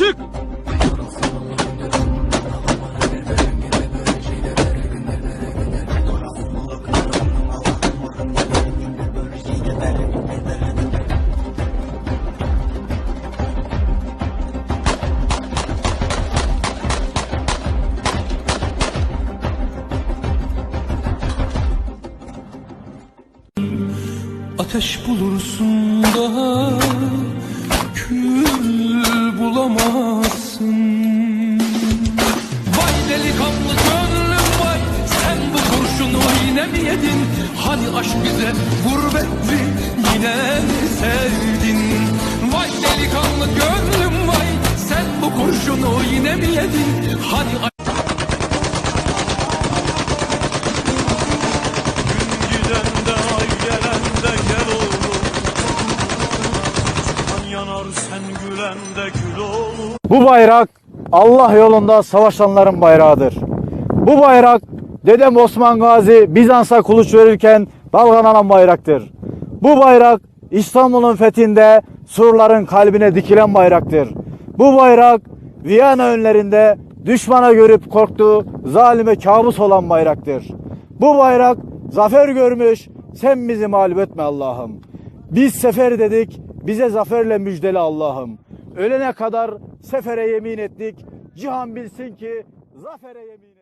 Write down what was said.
Çık! Ateş bulursun da kül bulamazsın Vay delikanlı gönlüm vay Sen bu kurşunu yine mi yedin? Hani aşk bize gurbetti yine mi sevdin? Vay delikanlı gönlüm vay Sen bu kurşunu yine mi yedin? Hani Bu bayrak Allah yolunda savaşanların bayrağıdır. Bu bayrak Dedem Osman Gazi Bizans'a kılıç verirken dalgalanan bayraktır. Bu bayrak İstanbul'un fethinde surların kalbine dikilen bayraktır. Bu bayrak Viyana önlerinde düşmana görüp korktuğu zalime kabus olan bayraktır. Bu bayrak zafer görmüş sen bizi mağlup etme Allah'ım. Biz sefer dedik bize zaferle müjdeli Allah'ım. Ölene kadar sefere yemin ettik. Cihan bilsin ki zafere yemin ettik.